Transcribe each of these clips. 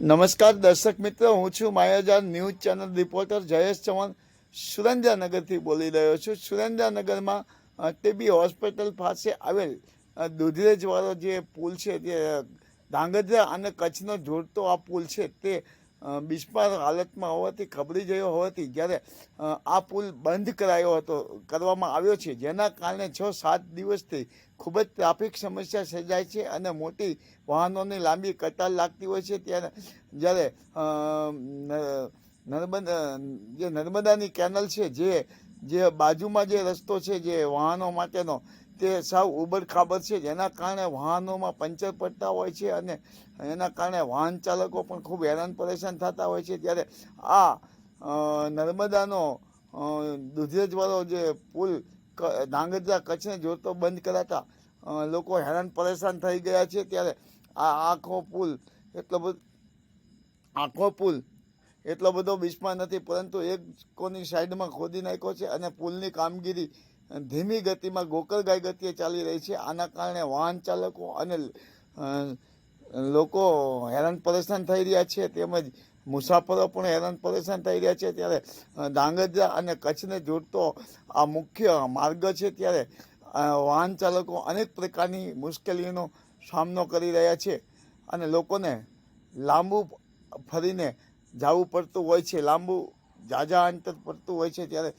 નમસ્કાર દર્શક મિત્રો, હું છું Mayajaan news channel reporter Jayesh Chauhan. સુરેન્દ્રનગરથી બોલી રહ્યો છું. સુરેન્દ્રનગરમાં ટીબી હોસ્પિટલ પાસે આવેલ દૂધરેજવાળો જે પુલ છે જે ધાંગધ્રા અને કચ્છનો જોડતો આ પુલ છે તે બિસ્માર હાલતમાં હોવાથી, ખબરી ગયો હોવાથી જ્યારે આ પુલ બંધ કરાયો હતો, કરવામાં આવ્યો છે, જેના કારણે છ સાત દિવસથી ખૂબ જ ટ્રાફિક સમસ્યા સર્જાય છે અને મોટી વાહનોની લાંબી કતાર લાગતી હોય છે. ત્યારે, જ્યારે નર્મદા જે નર્મદાની કેનલ છે, જે જે બાજુમાં જે રસ્તો છે, જે વાહનો માટેનો તે સાવ ઉબડ ખાબડ છે જેના કારણે વાહનોમાં પંચર પડતા હોય છે અને એના કારણે વાહન ચાલકો પણ ખૂબ હેરાન પરેશાન થતા હોય છે. ત્યારે આ નર્મદાનો દૂધરેજવાળો જે પુલ ધાંગધ્રા કચ્છને જોડતો બંધ કરાતા લોકો હેરાન પરેશાન થઈ ગયા છે. ત્યારે આ આખો પુલ એટલો બધો, આખો પુલ એટલો બધો બિસ્મા નથી, પરંતુ એક કોની સાઈડમાં ખોદી નાખ્યો છે અને પુલની કામગીરી ધીમી ગતિમાં ગોકળગાય ગતિએ ચાલી રહી છે. આના કારણે વાહન ચાલકો અને લોકો હેરાન પરેશાન થઈ રહ્યા છે. તેમજ મુસાફરો પણ હેરાન પરેશાન થઈ રહ્યા છે. ત્યારે ડાંગરજા અને કચ્છને જોડતો આ મુખ્ય માર્ગ છે. ત્યારે વાહન ચાલકો અનેક પ્રકારની મુશ્કેલીઓનો સામનો કરી રહ્યા છે અને લોકોને લાંબુ ફરીને જવું પડતું હોય છે. લાંબુ ઝાઝા અંતર પડતું હોય છે ત્યારે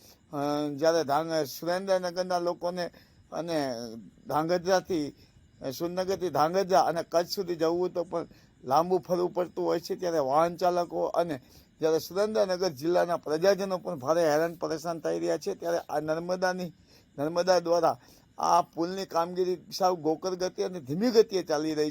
જ્યારે ધાંગ, સુરેન્દ્રનગરના લોકોને અને ધાંગધ્રાથી સુરનગરથી ધાંગધ્રા અને કચ્છ સુધી જવું તો પણ લાંબુ ફરવું પડતું હોય છે. ત્યારે વાહન ચાલકો અને જ્યારે સુરેન્દ્રનગર જિલ્લાના પ્રજાજનો પણ ભારે હેરાન પરેશાન થઈ રહ્યા છે. ત્યારે આ નર્મદાની, નર્મદા દ્વારા આ પુલની કામગીરી સાવ ગોકર ગતિ અને ધીમી ગતિએ ચાલી રહી